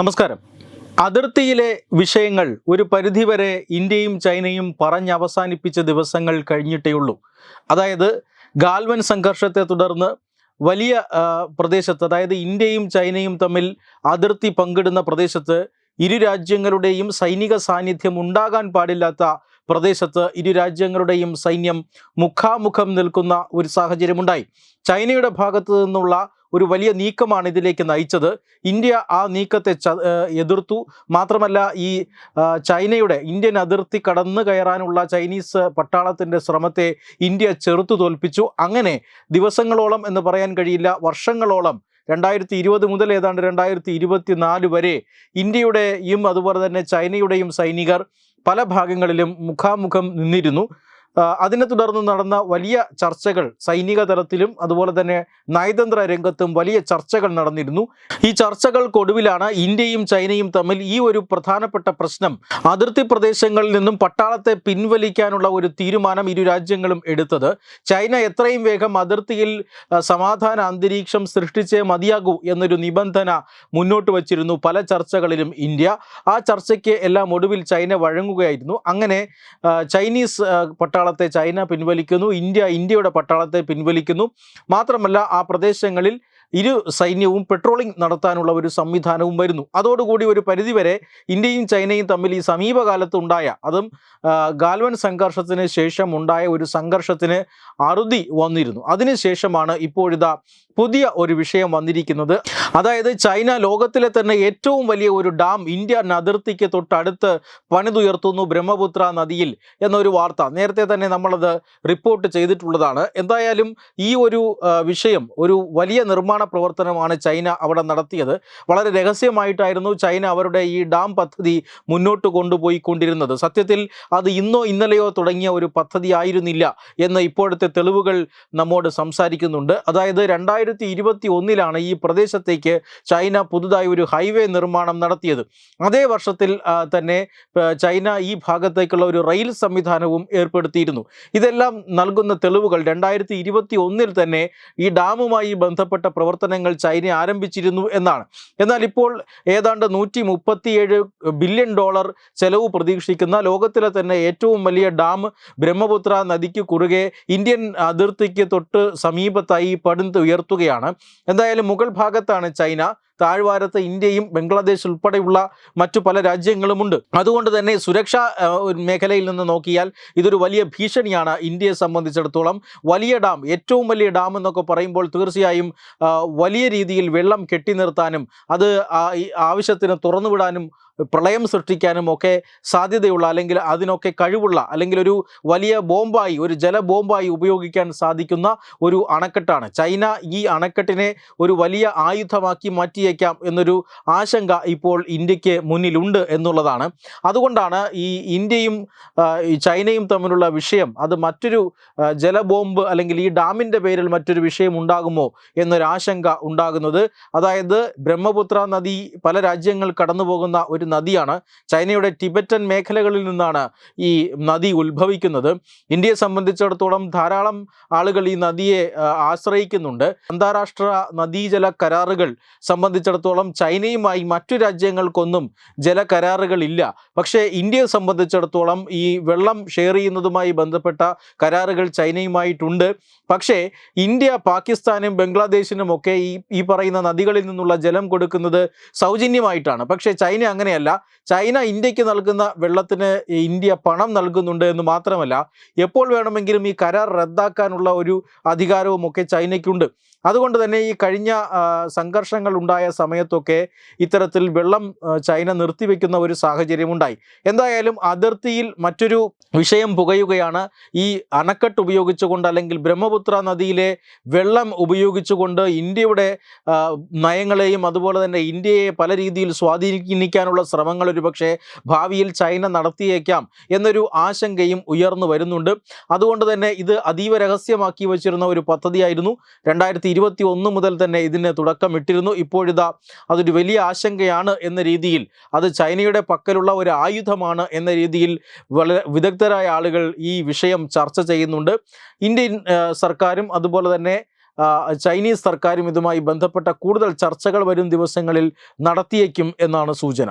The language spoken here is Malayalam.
നമസ്കാരം. അതിർത്തിയിലെ വിഷയങ്ങൾ ഒരു പരിധിവരെ ഇന്ത്യയും ചൈനയും പറഞ്ഞവസാനിപ്പിച്ച ദിവസങ്ങൾ കഴിഞ്ഞിട്ടേയുള്ളൂ അതായത് ഗാൽവൻ സംഘർഷത്തെ തുടർന്ന് വലിയ പ്രദേശത്ത് അതായത് ഇന്ത്യയും ചൈനയും തമ്മിൽ അതിർത്തി പങ്കിടുന്ന പ്രദേശത്ത് ഇരു രാജ്യങ്ങളുടെയും സൈനിക സാന്നിധ്യം ഉണ്ടാകാൻ പാടില്ലാത്ത പ്രദേശത്ത് ഇരു രാജ്യങ്ങളുടെയും സൈന്യം മുഖാമുഖം നിൽക്കുന്ന ഒരു സാഹചര്യമുണ്ടായി. ചൈനയുടെ ഭാഗത്തു നിന്നുള്ള ഒരു വലിയ നീക്കമാണ് ഇതിലേക്ക് നയിച്ചത്. ഇന്ത്യ ആ നീക്കത്തെ എതിർത്തു. മാത്രമല്ല ഈ ചൈനയുടെ ഇന്ത്യൻ അതിർത്തി കടന്നു കയറാനുള്ള ചൈനീസ് പട്ടാളത്തിന്റെ ശ്രമത്തെ ഇന്ത്യ ചെറുത്തു തോൽപ്പിച്ചു. അങ്ങനെ ദിവസങ്ങളോളം എന്ന് പറയാൻ കഴിയില്ല. വർഷങ്ങളോളം രണ്ടായിരത്തി ഇരുപത് മുതൽ ഏതാണ്ട് രണ്ടായിരത്തി ഇരുപത്തി നാല് വരെ ഇന്ത്യയുടെയും അതുപോലെ തന്നെ ചൈനയുടെയും സൈനികർ പല ഭാഗങ്ങളിലും മുഖാമുഖം നിന്നിരുന്നു. അതിനെ തുടർന്ന് നടന്ന വലിയ ചർച്ചകൾ സൈനിക തലത്തിലും അതുപോലെ തന്നെ നയതന്ത്ര രംഗത്തും വലിയ ചർച്ചകൾ നടന്നിരുന്നു. ഈ ചർച്ചകൾക്കൊടുവിലാണ് ഇന്ത്യയും ചൈനയും തമ്മിൽ ഈ ഒരു പ്രധാനപ്പെട്ട പ്രശ്നം അതിർത്തി പ്രദേശങ്ങളിൽ നിന്നും പട്ടാളത്തെ പിൻവലിക്കാനുള്ള ഒരു തീരുമാനം ഇരു രാജ്യങ്ങളും എടുത്തത്. ചൈന എത്രയും വേഗം അതിർത്തിയിൽ സമാധാന അന്തരീക്ഷം സൃഷ്ടിച്ചേ മതിയാകൂ എന്നൊരു നിബന്ധന മുന്നോട്ട് വച്ചിരുന്നു പല ചർച്ചകളിലും ഇന്ത്യ. ആ ചർച്ചയ്ക്ക് എല്ലാം ഒടുവിൽ ചൈന വഴങ്ങുകയായിരുന്നു. അങ്ങനെ ചൈനീസ് ആ, പട്ടാളത്തെ ചൈന പിൻവലിക്കുന്നു. ഇന്ത്യ ഇന്ത്യയുടെ പട്ടാളത്തെ പിൻവലിക്കുന്നു. മാത്രമല്ല ആ പ്രദേശങ്ങളിൽ ഇരു സൈന്യവും പെട്രോളിംഗ് നടത്താനുള്ള ഒരു സംവിധാനവും വരുന്നു. അതോടുകൂടി ഒരു പരിധിവരെ ഇന്ത്യയും ചൈനയും തമ്മിൽ ഈ സമീപകാലത്തുണ്ടായ അതും ഗാൽവൻ സംഘർഷത്തിന് ശേഷം ഉണ്ടായ ഒരു സംഘർഷത്തിന് അറുതി വന്നിരുന്നു. അതിനുശേഷമാണ് ഇപ്പോഴിതാ പുതിയ ഒരു വിഷയം വന്നിരിക്കുന്നത്. അതായത് ചൈന ലോകത്തിലെ തന്നെ ഏറ്റവും വലിയ ഒരു ഡാം ഇന്ത്യ അതിർത്തിക്ക് തൊട്ടടുത്ത് പണിതുയർത്തുന്നു ബ്രഹ്മപുത്ര നദിയിൽ എന്നൊരു വാർത്ത. നേരത്തെ തന്നെ നമ്മളത് റിപ്പോർട്ട് ചെയ്തിട്ടുള്ളതാണ്. എന്തായാലും ഈ ഒരു വിഷയം ഒരു വലിയ നിർമ്മാണ പ്രവർത്തനമാണ് ചൈന അവിടെ നടത്തിയത്. വളരെ രഹസ്യമായിട്ടായിരുന്നു ചൈന അവരുടെ ഈ ഡാം പദ്ധതി മുന്നോട്ട് കൊണ്ടുപോയിക്കൊണ്ടിരുന്നത്. സത്യത്തിൽ അത് ഇന്നോ ഇന്നലെയോ തുടങ്ങിയ ഒരു പദ്ധതി ആയിരുന്നില്ല എന്ന് ഇപ്പോഴത്തെ തെളിവുകൾ നമ്മോട് സംസാരിക്കുന്നുണ്ട്. അതായത് രണ്ടായിരത്തി ഇരുപത്തി ഒന്നിലാണ് ഈ പ്രദേശത്തേക്ക് ചൈന പുതുതായി ഒരു ഹൈവേ നിർമ്മാണം നടത്തിയത്. അതേ വർഷത്തിൽ തന്നെ ചൈന ഈ ഭാഗത്തേക്കുള്ള ഒരു റെയിൽ സംവിധാനവും ഏർപ്പെടുത്തിയിരുന്നു. ഇതെല്ലാം നൽകുന്ന തെളിവുകൾ രണ്ടായിരത്തി ഇരുപത്തി ഒന്നിൽ തന്നെ ഈ ഡാമുമായി ബന്ധപ്പെട്ട പ്രവർത്തനങ്ങൾ ചൈന ആരംഭിച്ചിരുന്നു എന്നാണ്. എന്നാൽ ഇപ്പോൾ ഏതാണ്ട് നൂറ്റി മുപ്പത്തിയേഴ് ബില്യൺ ഡോളർ ചെലവ് പ്രതീക്ഷിക്കുന്ന ലോകത്തിലെ തന്നെ ഏറ്റവും വലിയ ഡാം ബ്രഹ്മപുത്ര നദിക്ക് കുറുകെ ഇന്ത്യൻ അതിർത്തിക്ക് തൊട്ട് സമീപത്തായി പടുത്ത് ഉയർത്തുകയാണ്. എന്തായാലും മുഗൾ ഭാഗത്താണ് ചൈന താഴ്വാരത്ത് ഇന്ത്യയും ബംഗ്ലാദേശ് ഉൾപ്പെടെയുള്ള മറ്റു പല രാജ്യങ്ങളുമുണ്ട്. അതുകൊണ്ട് തന്നെ സുരക്ഷാ മേഖലയിൽ നിന്ന് നോക്കിയാൽ ഇതൊരു വലിയ ഭീഷണിയാണ് ഇന്ത്യയെ സംബന്ധിച്ചിടത്തോളം. വലിയ ഡാം ഏറ്റവും വലിയ ഡാം എന്നൊക്കെ പറയുമ്പോൾ തീർച്ചയായും വലിയ രീതിയിൽ വെള്ളം കെട്ടി നിർത്താനും അത് ആവശ്യത്തിന് തുറന്നുവിടാനും പ്രളയം സൃഷ്ടിക്കാനും ഒക്കെ സാധ്യതയുള്ള അല്ലെങ്കിൽ അതിനൊക്കെ കഴിവുള്ള അല്ലെങ്കിൽ ഒരു വലിയ ബോംബായി ഒരു ജലബോംബായി ഉപയോഗിക്കാൻ സാധിക്കുന്ന ഒരു അണക്കെട്ടാണ്. ചൈന ഈ അണക്കെട്ടിനെ ഒരു വലിയ ആയുധമാക്കി മാറ്റിയേക്കാം എന്നൊരു ആശങ്ക ഇപ്പോൾ ഇന്ത്യയ്ക്ക് മുന്നിലുണ്ട് എന്നുള്ളതാണ്. അതുകൊണ്ടാണ് ഈ ഇന്ത്യയും ചൈനയും തമ്മിലുള്ള വിഷയം അത് മറ്റൊരു ജലബോംബ് അല്ലെങ്കിൽ ഈ ഡാമിന്റെ പേരിൽ മറ്റൊരു വിഷയം ഉണ്ടാകുമോ എന്നൊരു ആശങ്ക ഉണ്ടാകുന്നത്. അതായത് ബ്രഹ്മപുത്ര നദി പല രാജ്യങ്ങൾ കടന്നു പോകുന്ന ഒരു നദിയാണ്. ചൈനയുടെ ടിബറ്റൻ മേഖലകളിൽ നിന്നാണ് ഈ നദി ഉത്ഭവിക്കുന്നത്. ഇന്ത്യയെ സംബന്ധിച്ചിടത്തോളം ധാരാളം ആളുകൾ ഈ നദിയെ ആശ്രയിക്കുന്നുണ്ട്. അന്താരാഷ്ട്ര നദീജല കരാറുകൾ സംബന്ധിച്ചിടത്തോളം ചൈനയുമായി മറ്റു രാജ്യങ്ങൾക്കൊന്നും ജലകരാറുകൾ ഇല്ല പക്ഷേ ഇന്ത്യയെ സംബന്ധിച്ചിടത്തോളം ഈ വെള്ളം ഷെയർ ചെയ്യുന്നതുമായി ബന്ധപ്പെട്ട കരാറുകൾ ചൈനയുമായിട്ടുണ്ട്. പക്ഷേ ഇന്ത്യ പാകിസ്ഥാനും ബംഗ്ലാദേശിനും ഒക്കെ ഈ ഈ പറയുന്ന നദികളിൽ നിന്നുള്ള ജലം കൊടുക്കുന്നത് സൗജന്യമായിട്ടാണ്. പക്ഷേ ചൈന അങ്ങനെയല്ല ചൈന ഇന്ത്യയ്ക്ക് നൽകുന്ന വെള്ളത്തിന് ഇന്ത്യ പണം നൽകുന്നുണ്ട് എന്ന് മാത്രമല്ല എപ്പോൾ വേണമെങ്കിലും ഈ കരാർ റദ്ദാക്കാനുള്ള ഒരു അധികാരവും ഒക്കെ ചൈനയ്ക്കുണ്ട്. അതുകൊണ്ട് തന്നെ ഈ കഴിഞ്ഞ സംഘർഷങ്ങൾ ഉണ്ടായ സമയത്തൊക്കെ ഇത്തരത്തിൽ വെള്ളം ചൈന നിർത്തിവെക്കുന്ന ഒരു സാഹചര്യമുണ്ടായി. എന്തായാലും അതിർത്തിയിൽ മറ്റൊരു വിഷയം പുകയുകയാണ്. ഈ അണക്കെട്ട് ഉപയോഗിച്ചുകൊണ്ട് അല്ലെങ്കിൽ ബ്രഹ്മപുത്ര നദിയിലെ വെള്ളം ഉപയോഗിച്ചുകൊണ്ട് ഇന്ത്യയുടെ നയങ്ങളെയും അതുപോലെ തന്നെ ഇന്ത്യയെ പല രീതിയിൽ സ്വാധീനിക്കാനുള്ള ശ്രമങ്ങൾ ഒരുപക്ഷെ ഭാവിയിൽ ചൈന നടത്തിയേക്കാം എന്നൊരു ആശങ്കയും ഉയർന്നു വരുന്നുണ്ട്. അതുകൊണ്ട് തന്നെ ഇത് അതീവ രഹസ്യമാക്കി വച്ചിരുന്ന ഒരു പദ്ധതിയായിരുന്നു. രണ്ടായിരത്തി ഇരുപത്തി ഒന്ന് മുതൽ തന്നെ ഇതിന് തുടക്കമിട്ടിരുന്നു. ഇപ്പോഴിതാ അതൊരു വലിയ ആശങ്കയാണ് എന്ന രീതിയിൽ അത് ചൈനയുടെ പക്കലുള്ള ഒരു ആയുധമാണ് എന്ന രീതിയിൽ വളരെ വിദഗ്ധരായ ആളുകൾ ഈ വിഷയം ചർച്ച ചെയ്യുന്നുണ്ട്. ഇന്ത്യൻ സർക്കാരും അതുപോലെ തന്നെ ചൈനീസ് സർക്കാരും ഇതുമായി ബന്ധപ്പെട്ട കൂടുതൽ ചർച്ചകൾ വരും ദിവസങ്ങളിൽ നടത്തിയേക്കും എന്നാണ് സൂചന.